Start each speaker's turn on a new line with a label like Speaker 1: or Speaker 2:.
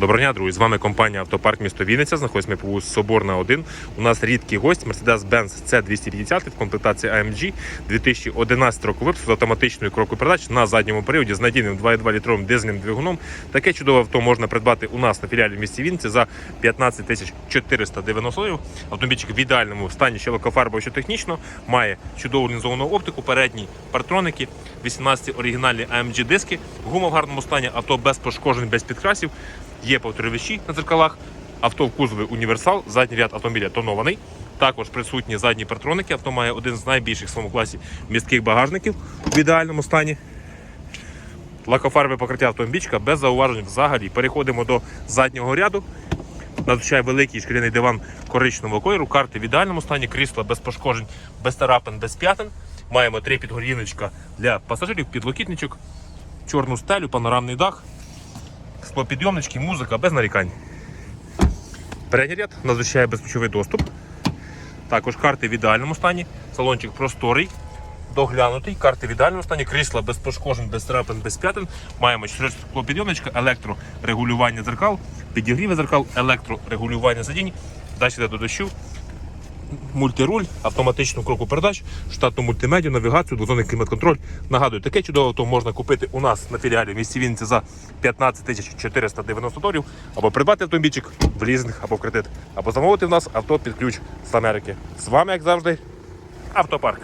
Speaker 1: Доброго дня, друзі. З вами компанія Автопарк місто Вінниця. Знаходимося по вулиці Соборна 1. У нас рідкий гость Mercedes-Benz C250 в комплектації AMG 2011 року випуску з автоматичною коробкою передач на задньому періоді з надійним 2,2 літровим дизельним двигуном. Таке чудове авто можна придбати у нас на філіалі в місті Вінниці за 15 тисяч 490 доларів. Автомобільчик в ідеальному стані ще лакофарбово, що технічно, має чудову лінзовану оптику, передні партроники, 18 оригінальні AMG диски, гума в гарному стані, авто без пошкоджень, без підкрасів. Є повторювачі на дзеркалах, авто в кузові універсал, задній ряд автомобіля тонований. Також присутні задні партроники. Авто має один з найбільших в своєму класі містких багажників в ідеальному стані. Лакофарбове покриття автомобільчика без зауважень взагалі. Переходимо до заднього ряду. Надзвичай великий шкіряний диван коричневого кольору, карти в ідеальному стані, крісла без пошкоджень, без тарапин, без п'ятин. Маємо три підгоріночка для пасажирів, підлокітничок, чорну стелю, панорамний дах, склопідйомнички, музика без нарікань. Передній ряд надзвичай безключовий доступ. Також карти в ідеальному стані, салончик просторий, доглянутий, карти в ідеальному стані, крісла без пошкоджень, без трапин, без п'ятин. Маємо 4 підйомничка, електрорегулювання дзеркал, підігріви дзеркал, електрорегулювання сидінь, далі до дощу, мультируль, автоматичну кроку передач, штатну мультимедію, навігацію, двозонний клімат-контроль. Нагадую, таке чудове авто можна купити у нас на філіалі в місті Вінниці за 15 тисяч 490 доларів, або придбати автомобільчик в лізинг або в кредит, або замовити в нас авто під ключ з Америки. З вами, як завжди, автопарк.